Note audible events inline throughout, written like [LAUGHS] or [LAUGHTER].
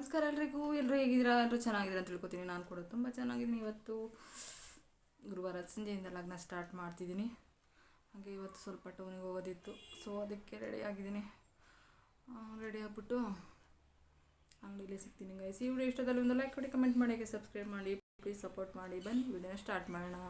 ನಮಸ್ಕಾರ ಎಲ್ರಿಗೂ ಎಲ್ಲರೂ ಹೇಗಿದ್ದೀರಾ? ಎಲ್ಲರೂ ಚೆನ್ನಾಗಿದ್ದೀರಾ ಅಂತ ತಿಳ್ಕೊತೀನಿ. ನಾನು ಕೂಡ ತುಂಬ ಚೆನ್ನಾಗಿದ್ದೀನಿ. ಇವತ್ತು ಗುರುವಾರ ಸಂಜೆಯಿಂದ ಲಗ್ನ ಸ್ಟಾರ್ಟ್ ಮಾಡ್ತಿದ್ದೀನಿ. ಹಾಗೆ ಇವತ್ತು ಸ್ವಲ್ಪ ಟೌನಿಗೆ ಹೋಗೋದಿತ್ತು. ಸೊ ಅದಕ್ಕೆ ರೆಡಿ ಆಗಿದ್ದೀನಿ. ರೆಡಿ ಆಗ್ಬಿಟ್ಟು ಅಂಗಡಿಯಲ್ಲಿ ಸಿಗ್ತೀನಿ ಗೈಸ್ ಈ ವಿಡಿಯೋ ಇಷ್ಟದಲ್ಲಿ ಒಂದು ಲೈಕ್ ಕೊಡಿ ಕಮೆಂಟ್ ಮಾಡಿ ಸಬ್ಸ್ಕ್ರೈಬ್ ಮಾಡಿ. ಪ್ಲೀಸ್ ಸಪೋರ್ಟ್ ಮಾಡಿ. ಬನ್ನಿ, ವಿಡಿಯೋನ ಸ್ಟಾರ್ಟ್ ಮಾಡೋಣ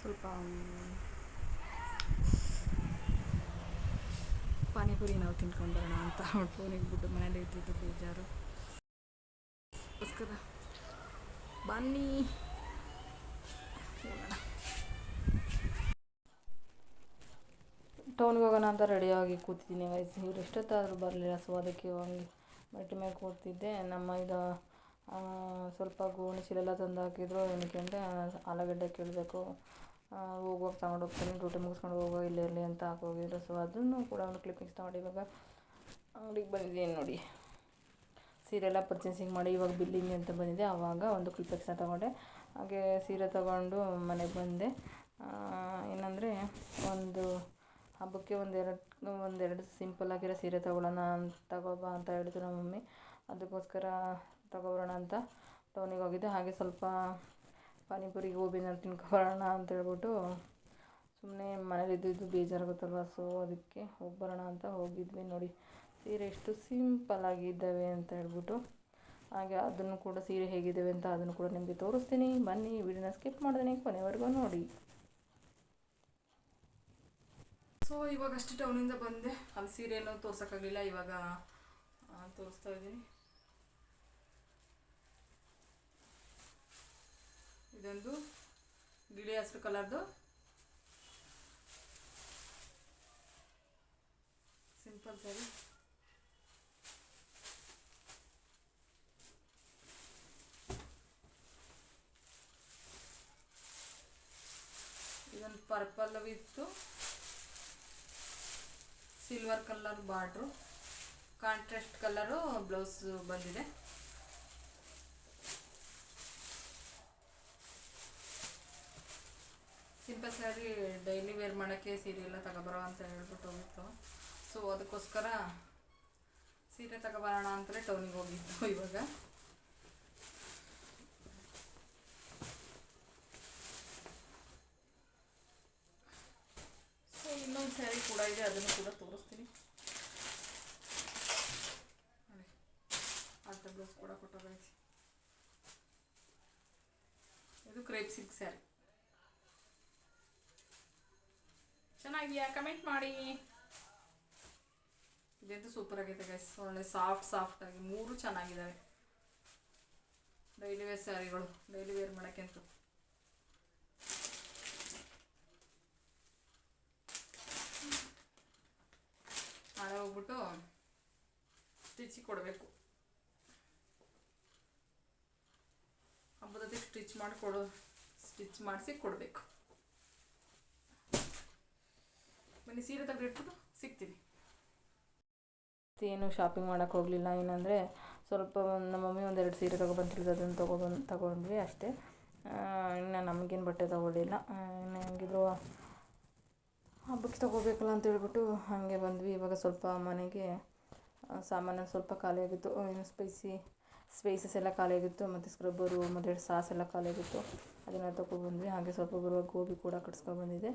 ಸ್ವಲ್ಪ ಮ್, ಪಾನಿಪುರಿ ನಾವು ತಿನ್ಕೊಂಡು ಬರೋಣ ಅಂತ ಫೋನಿಗೆ ಬಿಟ್ಟು ಮನೇಲಿ ಇದ್ದಿದ್ದು ಬೇಜಾರು. ಬನ್ನಿ. ಟೌನ್ಗೆ ಹೋಗೋಣ ಅಂತ ರೆಡಿಯಾಗಿ ಕೂತಿದ್ದೀನಿ ವಯಸ್ಸು ಇವ್ರು ಎಷ್ಟೊತ್ತಾದರೂ ಬರಲಿಲ್ಲ ಸೊ ಅದಕ್ಕೆ ಹೋಗಿ ಮೆಟ್ಟಿ ಮೇಲೆ ಕೂತಿದ್ದೆ ನಮ್ಮ ಇದು ಸ್ವಲ್ಪ ಗೋಣಿ ಚೀಲೆಲ್ಲ ತಂದು ಹಾಕಿದ್ರು. ಏನಕ್ಕೆ ಅಂದರೆ ಆಲೂಗಡ್ಡೆ ಕೀಳಬೇಕು. ಹೋಗುವಾಗ ತಗೊಂಡು ಹೋಗ್ತೀನಿ ಡ್ಯೂಟಿ ಮುಗಿಸ್ಕೊಂಡು ಹೋಗುವಾಗ ಇಲ್ಲೇ ಇರಲಿ ಅಂತ ಹಾಕೋಗಿದ್ರು. ಸೊ ಅದನ್ನು ಕೂಡ ಒಂದು ಕ್ಲಿಪ್ಪಿಂಗ್ಸ್ ತಗೊಂಡು ಇವಾಗ ಅಂಗಡಿಗೆ ಬಂದಿದ್ದೀನಿ ನೋಡಿ. ಸೀರೆ ಎಲ್ಲ ಪರ್ಚೇಸಿಂಗ್ ಮಾಡಿ ಇವಾಗ ಬಿಲ್ಲಿಂಗ್ ಅಂತ ಬಂದಿದೆ. ಆವಾಗ ಒಂದು ಕ್ಲಿಪ್ಪಿಂಗ್ಸ್ನ ತಗೊಂಡೆ. ಹಾಗೆ ಸೀರೆ ತಗೊಂಡು ಮನೆಗೆ ಬಂದೆ. ಏನಂದರೆ ಒಂದು ಹಬ್ಬಕ್ಕೆ ಒಂದೆರಡು ಒಂದೆರಡು ಸಿಂಪಲ್ ಆಗಿರೋ ಸೀರೆ ತೊಗೊಳ್ಳೋಣ ಅಂತ ತಗೋಬಾ ಅಂತ ಹೇಳಿದ್ರು ನಮ್ಮ ಮಮ್ಮಿ ಅದಕ್ಕೋಸ್ಕರ ತಗೊಬರೋಣ ಅಂತ ಟೌನಿಗೆ ಹೋಗಿದ್ದೆ. ಹಾಗೆ ಸ್ವಲ್ಪ ಪಾನಿಪುರಿ ಗೋಬಿನ ತಿನ್ಕೊಬರೋಣ ಅಂತ ಹೇಳ್ಬಿಟ್ಟು ಸುಮ್ಮನೆ ಮನೇಲಿ ಇದ್ದಿದ್ದು ಬೇಜಾರಾಗುತ್ತಲ್ವ? ಸೊ ಅದಕ್ಕೆ ಹೋಗಿ ಬರೋಣ ಅಂತ ಹೋಗಿದ್ವಿ ನೋಡಿ. ಸೀರೆ ಎಷ್ಟು ಸಿಂಪಲ್ ಆಗಿದ್ದಾವೆ ಅಂತ ಹೇಳ್ಬಿಟ್ಟು ಹಾಗೆ ಅದನ್ನು ಕೂಡ ಸೀರೆ ಹೇಗಿದ್ದಾವೆ ಅಂತ ಅದನ್ನು ಕೂಡ ನಿಮಗೆ ತೋರಿಸ್ತೀನಿ. ಬನ್ನಿ, ವಿಡಿಯೋನ ಸ್ಕಿಪ್ ಮಾಡ್ತೀನಿ ಕೊನೆವರೆಗೂ ನೋಡಿ. ಸೊ ಇವಾಗ ಅಷ್ಟು ಟೌನಿಂದ ಬಂದೆ. ಅಲ್ಲಿ ಸೀರೆಯನ್ನು ತೋರ್ಸೋಕ್ಕಾಗಲಿಲ್ಲ. ಇವಾಗ ತೋರಿಸ್ತಾ ಇದ್ದೀನಿ. ಇದೊಂದು ಗಿಳಿ ಹಸಿರು ಕಲರ್ದು ಸಿಂಪಲ್ ಸರಿ ಇದೊಂದು ಪರ್ಪಲ್ ವಿತ್ತು. Silver colour border. Contrast colour blouse ಬಂದಿದೆ. ಸ್ಯಾರಿ ಡೈಲಿ ವೇರ್ ಮಾಡೋಕ್ಕೆ ಸೀರೆ ಎಲ್ಲ ತಗೋಬರೋ ಅಂತ ಹೇಳ್ಬಿಟ್ಟು ಹೋಗಿತ್ತು. ಸೊ ಅದಕ್ಕೋಸ್ಕರ ಸೀರೆ ತಗೊಬರೋಣ ಅಂತಲೇ ಟೌನಿಗೆ ಹೋಗಿತ್ತು [LAUGHS] ಇವಾಗ. ಸೊ ಇನ್ನೊಂದು ಸ್ಯಾರಿ ಕೂಡ ಇದೆ, ಅದನ್ನು ಕೂಡ ತೋರಿಸ್ತೀನಿ. ಅರ್ಧ ಬ್ಲೌಸ್ ಕೂಡ ಕೊಟ್ಟೋಗೈತಿ. ಇದು ಕ್ರೇಪ್ ಸಿಲ್ಕ್ ಸ್ಯಾರಿ ಚೆನ್ನಾಗಿದೆಯಾ? ಕಮೆಂಟ್ ಮಾಡಿ. ಇದಂತೂ ಸೂಪರ್ ಆಗೈತೆ ಗೈಸ್ ಒಳ್ಳೆ ಸಾಫ್ಟ್ ಸಾಫ್ಟ್ ಆಗಿ ಮೂರು ಚೆನ್ನಾಗಿದ್ದಾವೆ ಡೈಲಿ ವೇರ್ ಸ್ಯಾರಿಗಳು ಡೈಲಿ ವೇರ್ ಮಾಡೋಕ್ಕೆ ಅಂತೂ ನಾಳೆ ಹೋಗ್ಬಿಟ್ಟು ಸ್ಟಿಚ್ ಕೊಡಬೇಕು. ಹಬ್ಬದೊತ್ತಿಗೆ ಸ್ಟಿಚ್ ಮಾಡಿಕೊಡು ಸ್ಟಿಚ್ ಮಾಡಿಸಿ ಕೊಡಬೇಕು. ಬನ್ನಿ, ಸೀರೆ ತೆಗೆದಿಟ್ಬಿಟ್ಟು ಸಿಗ್ತೀನಿ. ಏನು ಶಾಪಿಂಗ್ ಮಾಡೋಕ್ಕೆ ಹೋಗಲಿಲ್ಲ. ಏನಂದರೆ ಸ್ವಲ್ಪ ನಮ್ಮ ಮಮ್ಮಿ ಒಂದೆರಡು ಸೀರೆ ತೊಗೊಬಂತಿರೋದು ಅದನ್ನು ತೊಗೊಬಂದು ತೊಗೊಂಡ್ವಿ ಅಷ್ಟೇ. ಇನ್ನು ನಮಗೇನು ಬಟ್ಟೆ ತೊಗೊಳ್ಳಿಲ್ಲ ಇನ್ನು ಹೆಂಗಿದ್ರು ಹಬ್ಬಕ್ಕೆ ತೊಗೋಬೇಕಲ್ಲ ಅಂತ ಹೇಳ್ಬಿಟ್ಟು ಹಾಗೆ ಬಂದ್ವಿ. ಇವಾಗ ಸ್ವಲ್ಪ ಮನೆಗೆ ಸಾಮಾನು ಸ್ವಲ್ಪ ಖಾಲಿಯಾಗಿತ್ತು ಏನು ಸ್ಪೈಸಿ ಸ್ಪೈಸಸ್ ಎಲ್ಲ ಖಾಲಿಯಾಗಿತ್ತು ಮತ್ತು ಸ್ಕ್ರಬ್ಬರು ಮತ್ತು ಸಾಸ್ ಎಲ್ಲ ಖಾಲಿಯಾಗಿತ್ತು ಅದನ್ನು ತೊಗೊಬಂದ್ವಿ ಹಾಗೆ ಸ್ವಲ್ಪ ಬರುವ ಗೋಬಿ ಕೂಡ ಕಟ್ಸ್ಕೊಬಂದಿದ್ದೆ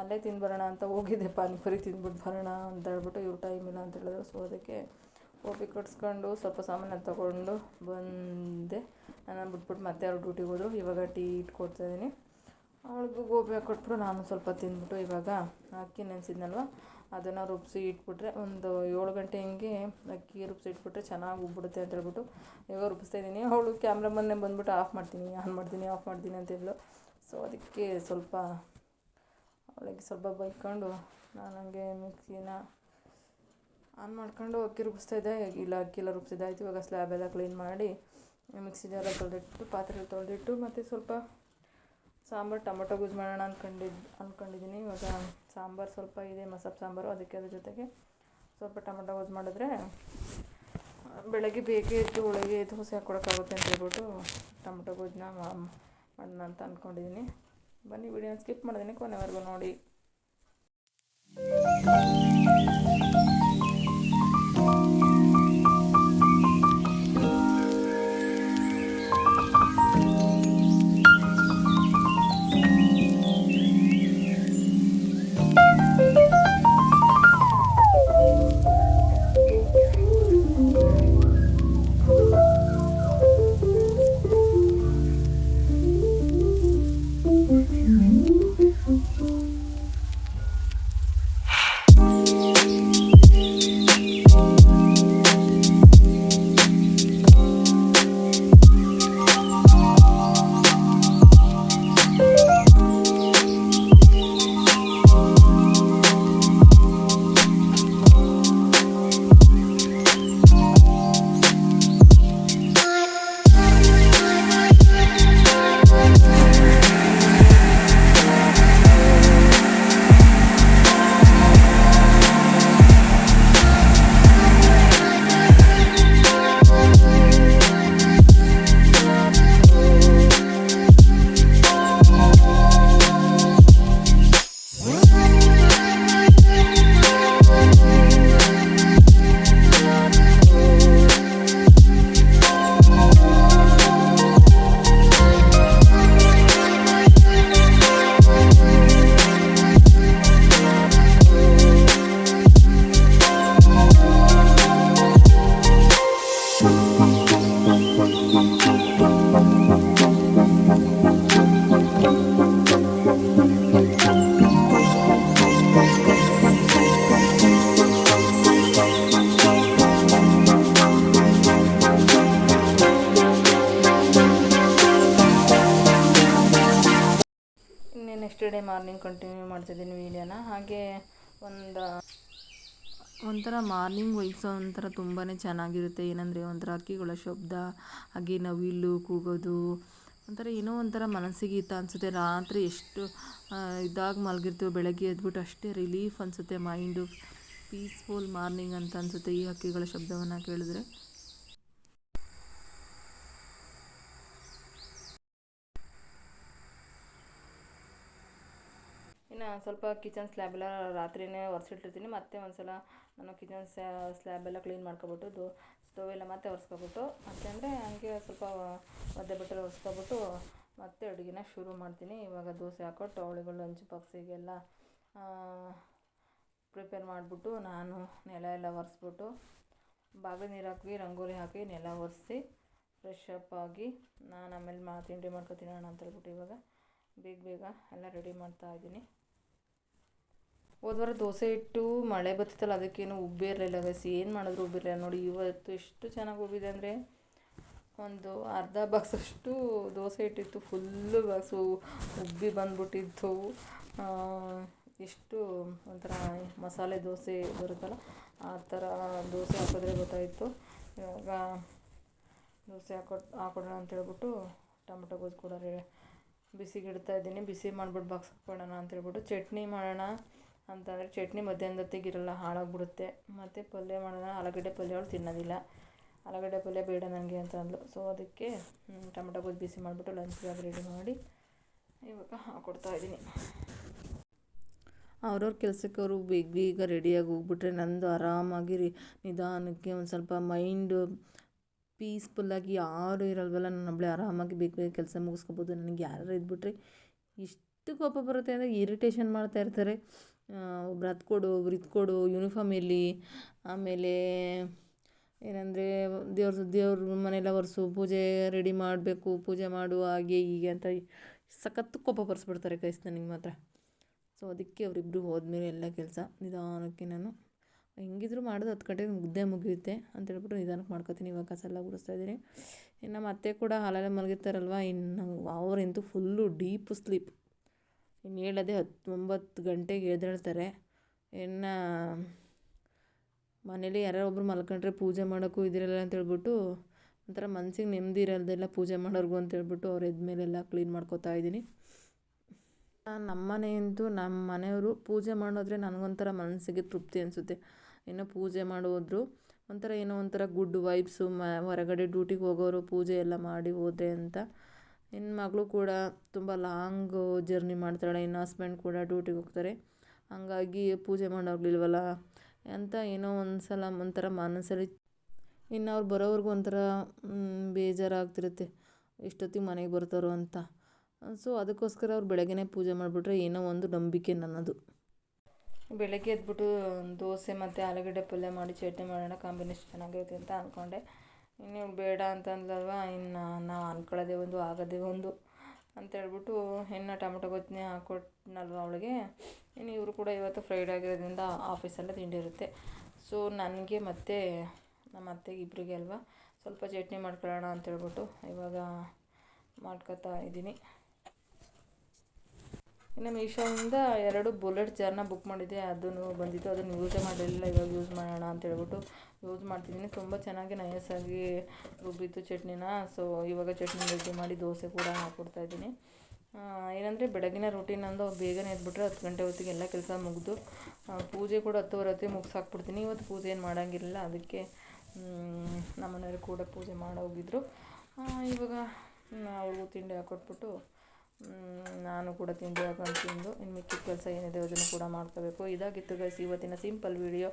ಅಲ್ಲೇ ತಿಂದು ಬರೋಣ ಅಂತ ಹೋಗಿದ್ದೆ ಪಾನಿಪುರಿ ತಿಂದ್ಬಿಟ್ಟು ಬರೋಣ ಅಂತ ಹೇಳ್ಬಿಟ್ಟು ಇವ್ರು ಟೈಮ್ ಇಲ್ಲ ಅಂತ ಹೇಳಿದ್ರು. ಸೊ ಅದಕ್ಕೆ ಗೋಬಿ ಕಟ್ಸ್ಕೊಂಡು ಸ್ವಲ್ಪ ಸಾಮಾನು ತಗೊಂಡು ಬಂದೆ. ನಾನು ಬಿಟ್ಬಿಟ್ಟು ಮತ್ತೆ ಅವ್ರು ಡ್ಯೂಟಿಗೆ ಹೋದರು. ಇವಾಗ ಟೀ ಇಟ್ಕೊಡ್ತಾ ಇದ್ದೀನಿ. ಅವಳಿಗೂ ಗೋಬಿ ಹಾಕ್ಕೊಟ್ಬಿಟ್ಟು ನಾನು ಸ್ವಲ್ಪ ತಿಂದ್ಬಿಟ್ಟು ಇವಾಗ ಅಕ್ಕಿ ನೆನೆಸಿದ್ನಲ್ವ, ಅದನ್ನು ರುಬ್ಬಿಸಿ ಇಟ್ಬಿಟ್ರೆ ಒಂದು ಏಳು ಗಂಟೆ ಹಿಂಗೆ ಅಕ್ಕಿ ರುಬ್ಬಿಸಿ ಇಟ್ಬಿಟ್ರೆ ಚೆನ್ನಾಗಿ ಉಬ್ಬಿಡುತ್ತೆ ಅಂತ ಹೇಳ್ಬಿಟ್ಟು ಇವಾಗ ರುಬ್ಬಿಸ್ತಾ ಇದ್ದೀನಿ. ಅವಳು ಕ್ಯಾಮ್ರಾಮನ್ನೇ ಬಂದ್ಬಿಟ್ಟು ಆಫ್ ಮಾಡ್ತೀನಿ ಆನ್ ಮಾಡ್ತೀನಿ ಆಫ್ ಮಾಡ್ತೀನಿ ಅಂತ ಹೇಳಿದ್ಲು ಸೊ ಅದಕ್ಕೆ ಸ್ವಲ್ಪ ಅವಳಿಗೆ ಸ್ವಲ್ಪ ಬೈಕೊಂಡು ನಾನು ಹಂಗೆ ಮಿಕ್ಸಿನ ಆನ್ ಮಾಡ್ಕೊಂಡು ಅಕ್ಕಿ ರುಬ್ಬಿಸ್ತಾ ಇದ್ದೆ. ಇಲ್ಲ ಅಕ್ಕಿ ಎಲ್ಲ ರುಬ್ಬಿಸಿದ್ದಾಯ್ತು ಇವಾಗ ಸ್ಲ್ಯಾಬ್ ಎಲ್ಲ ಕ್ಲೀನ್ ಮಾಡಿ ಮಿಕ್ಸಿ ಜಾರ ತೊಳೆದಿಟ್ಟು ಪಾತ್ರೆ ತೊಳೆದಿಟ್ಟು ಮತ್ತು ಸ್ವಲ್ಪ ಸಾಂಬಾರು, ಟೊಮೊಟೊ ಗೊಜ್ಜು ಮಾಡೋಣ ಅಂದ್ಕೊಂಡಿದ್ದು ಅಂದ್ಕೊಂಡಿದ್ದೀನಿ ಇವಾಗ ಸಾಂಬಾರು ಸ್ವಲ್ಪ ಇದೆ, ಮಸಪ್ ಸಾಂಬಾರು, ಅದಕ್ಕೆ ಅದ್ರ ಜೊತೆಗೆ ಸ್ವಲ್ಪ ಟೊಮೊಟೊ ಗೊಜ್ಜು ಮಾಡಿದ್ರೆ ಬೆಳಗ್ಗೆ ಬೇಗ ಎದ್ದು ಒಳಗೆ ದೋಸೆ ಹಾಕ್ಕೊಡೋಕ್ಕಾಗುತ್ತೆ ಅಂತ ಹೇಳ್ಬಿಟ್ಟು ಟೊಮೊಟೊ ಗೊಜ್ಜನ್ನ ಮಾಡೋಣ ಅಂತ ಅಂದ್ಕೊಂಡಿದ್ದೀನಿ ಬನ್ನಿ ವಿಡಿಯೋನ ಸ್ಕಿಪ್ ಮಾಡಿದ್ದೀನಿ ಕೊನೆವರೆಗೂ ನೋಡಿ. ಮಾರ್ನಿಂಗ್ ಕಂಟಿನ್ಯೂ ಮಾಡ್ತಿದ್ದೀನಿ ವೀಡಿಯೋನ. ಹಾಗೆ ಒಂದು ಒಂಥರ ಮಾರ್ನಿಂಗ್ ವೈಬ್ಸ್ ಒಂಥರ ತುಂಬಾ ಚೆನ್ನಾಗಿರುತ್ತೆ. ಏನಂದರೆ ಒಂಥರ ಹಕ್ಕಿಗಳ ಶಬ್ದ ಹಾಗೆ ನವಿಲು, ಕೂಗೋದು, ಒಂಥರ ಏನೋ ಒಂಥರ ಮನಸ್ಸಿಗೆ ಹಿತ ಅನಿಸುತ್ತೆ. ರಾತ್ರಿ ಎಷ್ಟು ಇದಾಗಿ ಮಲಗಿರ್ತೀವೋ, ಬೆಳಗ್ಗೆ ಎದ್ಬಿಟ್ಟು ಅಷ್ಟೇ ರಿಲೀಫ್ ಅನಿಸುತ್ತೆ. ಮೈಂಡು ಪೀಸ್ಫುಲ್ ಮಾರ್ನಿಂಗ್ ಅಂತ ಅನಿಸುತ್ತೆ ಈ ಹಕ್ಕಿಗಳ ಶಬ್ದವನ್ನು ಕೇಳಿದ್ರೆ. ಇನ್ನು ಸ್ವಲ್ಪ ಕಿಚನ್ ಸ್ಲ್ಯಾಬ್ ಎಲ್ಲ ರಾತ್ರಿಯೇ ಒರೆಸಿಟ್ಟಿರ್ತೀನಿ. ಮತ್ತೆ ಒಂದು ಸಲ ನಾನು ಕಿಚನ್ ಸ್ಲ್ಯಾಬೆಲ್ಲ ಕ್ಲೀನ್ ಮಾಡ್ಕೊಬಿಟ್ಟು ದೋ ಸ್ಟವ್ ಎಲ್ಲ ಮತ್ತೆ ಒರೆಸ್ಕೊಬಿಟ್ಟು, ಮತ್ತೆ ಅಂದರೆ ಹಂಗೆ ಸ್ವಲ್ಪ ಮದ್ದೆ ಬಟ್ಟೆಲ್ಲ ಒರೆಸ್ಕೊಬಿಟ್ಟು ಮತ್ತೆ ಅಡುಗೆನ ಶುರು ಮಾಡ್ತೀನಿ. ಇವಾಗ ದೋಸೆ ಹಾಕ್ಕೊಟ್ಟು ಅವಳಿಗಳು ಲಂಚ್ ಬಾಕ್ಸಿಗೆಲ್ಲ ಪ್ರಿಪೇರ್ ಮಾಡಿಬಿಟ್ಟು ನಾನು ನೆಲ ಎಲ್ಲ ಒರೆಸ್ಬಿಟ್ಟು, ಬಾಗಿಲು ನೀರು ಹಾಕಿ, ರಂಗೋಲಿ ಹಾಕಿ, ನೆಲ ಒರೆಸಿ ಫ್ರೆಶ್ ಅಪ್ ಆಗಿ ನಾನು ಆಮೇಲೆ ಮಾ, ತಿಂಡಿ ಮಾಡ್ಕೊತೀನಿ ಅಣ್ಣ ಅಂತ ಹೇಳ್ಬಿಟ್ಟು ಇವಾಗ ಬೇಗ ಬೇಗ ಎಲ್ಲ ರೆಡಿ ಮಾಡ್ತಾ ಇದ್ದೀನಿ. ಹೋದ್ವಾರ ದೋಸೆ ಇಟ್ಟು ಮಳೆ ಬತ್ತಿತ್ತಲ್ಲ ಅದಕ್ಕೇನು ಉಬ್ಬೇ ಇರಲಿಲ್ಲ ಗೈಸ್. ಏನು ಮಾಡಿದ್ರು ಉಬ್ಬಿರಲಿಲ್ಲ ನೋಡಿ, ಇವತ್ತು ಎಷ್ಟು ಚೆನ್ನಾಗಿ ಉಬ್ಬಿದೆ ಅಂದರೆ ಒಂದು ಅರ್ಧ ಬಾಕ್ಸಷ್ಟು ದೋಸೆ ಇಟ್ಟಿತ್ತು ಫುಲ್ಲು ಬಾಕ್ಸು ಉಬ್ಬಿ ಬಂದ್ಬಿಟ್ಟಿತ್ತು. ಎಷ್ಟು ಒಂಥರ ಮಸಾಲೆ ದೋಸೆ ಬರುತ್ತಲ್ಲ, ಆ ಥರ ದೋಸೆ ಹಾಕಿದ್ರೆ ಗೊತ್ತಾಯಿತು. ಇವಾಗ ದೋಸೆ ಹಾಕೊಟ್, ಹಾಕೊಡೋಣ ಅಂತೇಳ್ಬಿಟ್ಟು ಟೊಮೆಟೊ ಗೊಜ್ಜು ಕೂಡ ರೇ ಬಿಸಿಗೆ ಇಡ್ತಾ ಇದ್ದೀನಿ. ಬಿಸಿ ಮಾಡ್ಬಿಟ್ಟು ಬಾಕ್ಸ್ ಹಾಕ್ಕೊಳ್ಳೋಣ ಅಂತೇಳ್ಬಿಟ್ಟು ಚಟ್ನಿ ಮಾಡೋಣ. ಅಂತಂದರೆ ಚಟ್ನಿ ಮಧ್ಯಾಹ್ನದ ಹೊತ್ತಿಗಿರಲ್ಲ, ಹಾಳಾಗ್ಬಿಡುತ್ತೆ. ಮತ್ತು ಪಲ್ಯ ಮಾಡೋಣ, ಆಲೂಗಡ್ಡೆ ಪಲ್ಯ ಅವಳು ತಿನ್ನೋದಿಲ್ಲ. ಆಲೂಗಡ್ಡೆ ಪಲ್ಯ ಬೇಡ ನನಗೆ ಅಂತ ಅಂದ್ಲು. ಸೊ ಅದಕ್ಕೆ ಟೊಮೊಟೊ ಗೊಜ್ಜು ಬಿಸಿ ಮಾಡಿಬಿಟ್ಟು ಲಂಚ್ ಬ್ಯಾಗ್ ರೆಡಿ ಮಾಡಿ ಇವಾಗ ಹಾಕೊಡ್ತಾ ಇದ್ದೀನಿ. ಅವ್ರವ್ರ ಕೆಲಸಕ್ಕೆ ಅವರು ಬೇಗ ಬೇಗ ರೆಡಿಯಾಗಿ ಹೋಗ್ಬಿಟ್ರೆ ನಂದು ಆರಾಮಾಗಿ ರಿ ನಿಧಾನಕ್ಕೆ ಒಂದು ಸ್ವಲ್ಪ ಮೈಂಡ್ ಪೀಸ್ಫುಲ್ಲಾಗಿ ಯಾರು ಇರಲ್ವಲ್ಲ, ನಾನು ಒಬ್ಬಳೆ ಆರಾಮಾಗಿ ಬೇಗ ಬೇಗ ಕೆಲಸ ಮುಗಿಸ್ಕೋಬೋದು. ನನಗೆ ಯಾರು ಇದ್ಬಿಟ್ರೆ ಇಷ್ಟು ಕೋಪ ಬರುತ್ತೆ ಅಂದರೆ ಇರಿಟೇಷನ್ ಮಾಡ್ತಾ ಇರ್ತಾರೆ. ಒಬ್ರು ಅದು ಕೊಡು ಒಬ್ರು ಇದು ಕೊಡು ಯೂನಿಫಾರ್ಮ್ ಎಲ್ಲಿ? ಆಮೇಲೆ ಏನಂದರೆ ದೇವ್ರ ದೇವ್ರ ಮನೆಯೆಲ್ಲ ಒರೆಸು, ಪೂಜೆ ರೆಡಿ ಮಾಡಬೇಕು, ಪೂಜೆ ಮಾಡು, ಹಾಗೆ ಹೀಗೆ ಅಂತ ಸಖತ್ತು ಕೋಪ ಬರ್ಸ್ಬಿಡ್ತಾರೆ ಗೈಸ್ ನನಗೆ ಮಾತ್ರ. ಸೊ ಅದಕ್ಕೆ ಅವರಿಬ್ಬರು ಹೋದ್ಮೇಲೆ ಎಲ್ಲ ಕೆಲಸ ನಿಧಾನಕ್ಕೆ ನಾನು ಹೆಂಗಿದ್ರು ಮಾಡೋದು ಹತ್ತು ಗಂಟೆಗೆ ಮುಗ್ದೇ ಮುಗಿಯುತ್ತೆ ಅಂತ ಹೇಳ್ಬಿಟ್ಟು ನಿಧಾನಕ್ಕೆ ಮಾಡ್ಕೊತೀನಿ, ಇವಾಗ ಕಸ ಎಲ್ಲ ಗುಡಿಸ್ತಾ ಇದ್ದೀನಿ. ಇನ್ನು ಮತ್ತೆ ಕೂಡ ಹಾಲೆಲ್ಲ ಮಲಗಿರ್ತಾರಲ್ವ, ಇನ್ನು ಅವರಂತೂ ಫುಲ್ಲು ಡೀಪ್ ಸ್ಲೀಪ್ ಇನ್ನು ಹೇಳೋದೇ ಹತ್ತೊಂಬತ್ತು ಗಂಟೆಗೆ ಎದ್ದೇಳ್ತಾರೆ. ಇನ್ನು ಮನೇಲಿ ಯಾರೋ ಒಬ್ರು ಮಲ್ಕೊಂಡ್ರೆ ಪೂಜೆ ಮಾಡೋಕ್ಕೂ ಇದಿರಲ್ಲ ಅಂತೇಳ್ಬಿಟ್ಟು ಒಂಥರ ಮನ್ಸಿಗೆ ನೆಮ್ಮದಿ ಇರಲ್ದೆಲ್ಲ ಪೂಜೆ ಮಾಡೋರ್ಗು ಅಂತ ಹೇಳ್ಬಿಟ್ಟು ಅವ್ರ ಎದ್ಮೇಲೆಲ್ಲ ಕ್ಲೀನ್ ಮಾಡ್ಕೋತಾ ಇದ್ದೀನಿ. ನಮ್ಮ ಮನೆಯಂತೂ ನಮ್ಮ ಮನೆಯವರು ಪೂಜೆ ಮಾಡೋದ್ರೆ ನನಗೊಂಥರ ಮನಸ್ಸಿಗೆ ತೃಪ್ತಿ ಅನಿಸುತ್ತೆ. ಏನೋ ಪೂಜೆ ಮಾಡೋದ್ರು ಒಂಥರ ಏನೋ ಒಂಥರ ಗುಡ್ ವೈಬ್ಸು ಮ, ಹೊರಗಡೆ ಡ್ಯೂಟಿಗೆ ಹೋಗೋರು ಪೂಜೆ ಎಲ್ಲ ಮಾಡಿ ಹೋದ್ರೆ ಅಂತ ಇನ್ನು ಮಗಳು ಕೂಡ ತುಂಬ ಲಾಂಗ್ ಜರ್ನಿ ಮಾಡ್ತಾಳೆ, ಇನ್ನು ಹಸ್ಬೆಂಡ್ ಕೂಡ ಡ್ಯೂಟಿಗೆ ಹೋಗ್ತಾರೆ. ಹಂಗಾಗಿ ಪೂಜೆ ಮಾಡೋಗ್ಲಿಲ್ವಲ್ಲ ಅಂತ ಏನೋ ಒಂದು ಸಲ ಒಂಥರ ಮನಸ್ಸಲ್ಲಿ ಇನ್ನು ಅವ್ರು ಬರೋವರೆಗೂ ಒಂಥರ ಬೇಜಾರಾಗ್ತಿರುತ್ತೆ. ಎಷ್ಟೊತ್ತಿಗೆ ಮನೆಗೆ ಬರ್ತಾರೋ ಅಂತ. ಸೊ, ಅದಕ್ಕೋಸ್ಕರ ಅವ್ರು ಬೆಳಗ್ಗೆನೇ ಪೂಜೆ ಮಾಡಿಬಿಟ್ರೆ ಏನೋ ಒಂದು ನಂಬಿಕೆ ನನ್ನದು. ಬೆಳಗ್ಗೆ ಎದ್ಬಿಟ್ಟು ದೋಸೆ ಮತ್ತು ಆಲೂಗಡ್ಡೆ ಪಲ್ಯ ಮಾಡಿ ಚಟ್ನಿ ಮಾಡೋಣ, ಕಾಂಬಿನೇಷನ್ ಚೆನ್ನಾಗಿರುತ್ತೆ ಅಂತ ಅಂದ್ಕೊಂಡೆ ಇನ್ನು ಬೇಡ ಅಂತಂದ್ಲಲ್ವ? ಇನ್ನು ನಾವು ಅಂದ್ಕೊಳ್ಳೋದೇ ಒಂದು, ಆಗೋದೇ ಒಂದು ಅಂತ ಹೇಳ್ಬಿಟ್ಟು ಇನ್ನು ಟೊಮೊಟೊ ಗೊತ್ತನೆ ಹಾಕ್ಕೊಟ್ನಲ್ವ ಅವಳಿಗೆ? ಇನ್ನು ಇವರು ಕೂಡ ಇವತ್ತು ಫ್ರೈಡ್ ಆಗಿರೋದ್ರಿಂದ ಆಫೀಸಲ್ಲೇ ತಿಂಡಿ ಇರುತ್ತೆ. ಸೊ ನನಗೆ ಮತ್ತು ನಮ್ಮ ಅತ್ತೆಗೆ ಇಬ್ಬರಿಗೆ ಅಲ್ವಾ ಸ್ವಲ್ಪ ಚಟ್ನಿ ಮಾಡ್ಕೊಳ್ಳೋಣ ಅಂತ ಹೇಳ್ಬಿಟ್ಟು ಇವಾಗ ಮಾಡ್ಕೊತಾ ಇದ್ದೀನಿ. ಇನ್ನು ಮೀಶೋಯಿಂದ ಎರಡು ಬುಲೆಟ್ ಜಾರ್ನ ಬುಕ್ ಮಾಡಿದ್ದೆ. ಅದನ್ನು ಬಂದಿತ್ತು. ಅದನ್ನು ಯೂಸೇ ಮಾಡಲಿಲ್ಲ. ಇವಾಗ ಯೂಸ್ ಮಾಡೋಣ ಅಂತ ಹೇಳ್ಬಿಟ್ಟು ಯೂಸ್ ಮಾಡ್ತಿದ್ದೀನಿ. ತುಂಬ ಚೆನ್ನಾಗಿ ನಯಸ್ಸಾಗಿ ರುಬ್ಬಿತ್ತು ಚಟ್ನಿನ. ಸೊ ಇವಾಗ ಚಟ್ನಿ ರೆಡಿ ಮಾಡಿ ದೋಸೆ ಕೂಡ ಹಾಕ್ಕೊಡ್ತಾ ಇದ್ದೀನಿ. ಏನಂದರೆ ಬೆಳಗಿನ ರೂಟೀನ್ ಅಂದು ಬೇಗನೆ ಎದ್ಬಿಟ್ರೆ ಹತ್ತು ಗಂಟೆ ಹೊತ್ತಿಗೆ ಎಲ್ಲ ಕೆಲಸ ಮುಗಿದು ಪೂಜೆ ಕೂಡ ಹತ್ತುವರೆ ಹೊತ್ತಿಗೆ ಮುಗಿಸಾಕ್ಬಿಡ್ತೀನಿ. ಇವತ್ತು ಪೂಜೆ ಏನು ಮಾಡೋಂಗಿರಲಿಲ್ಲ. ಅದಕ್ಕೆ ನಮ್ಮನೆಯವರು ಕೂಡ ಪೂಜೆ ಮಾಡೋಗಿದ್ರು ಇವಾಗ ಅವ್ರಿಗೂ ತಿಂಡಿ ಹಾಕ್ಕೊಟ್ಬಿಟ್ಟು ನಾನು ಕೂಡ ತಿಂದು ಹಾಕೊಂಡು ತಿಂದು ಇನ್ನು ಮಿಕ್ಕಿದ ಕೆಲಸ ಏನಿದೆ ಅದನ್ನು ಕೂಡ ಮಾಡ್ಕೋಬೇಕು. ಇದಾಗಿತ್ತು ಗೈಸ್ ಇವತ್ತಿನ ಸಿಂಪಲ್ ವಿಡಿಯೋ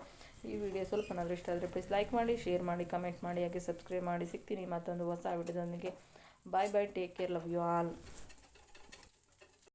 ಈ ವಿಡಿಯೋ ಸ್ವಲ್ಪನಾದರೂ ಇಷ್ಟ ಆದರೆ ಪ್ಲೀಸ್ ಲೈಕ್ ಮಾಡಿ ಶೇರ್ ಮಾಡಿ ಕಮೆಂಟ್ ಮಾಡಿ, ಹಾಗೆ ಸಬ್ಸ್ಕ್ರೈಬ್ ಮಾಡಿ. ಸಿಗ್ತೀನಿ ಮತ್ತೊಂದು ಹೊಸ ವಿಡಿಯೋದೊಂದಿಗೆ bye bye take care love you all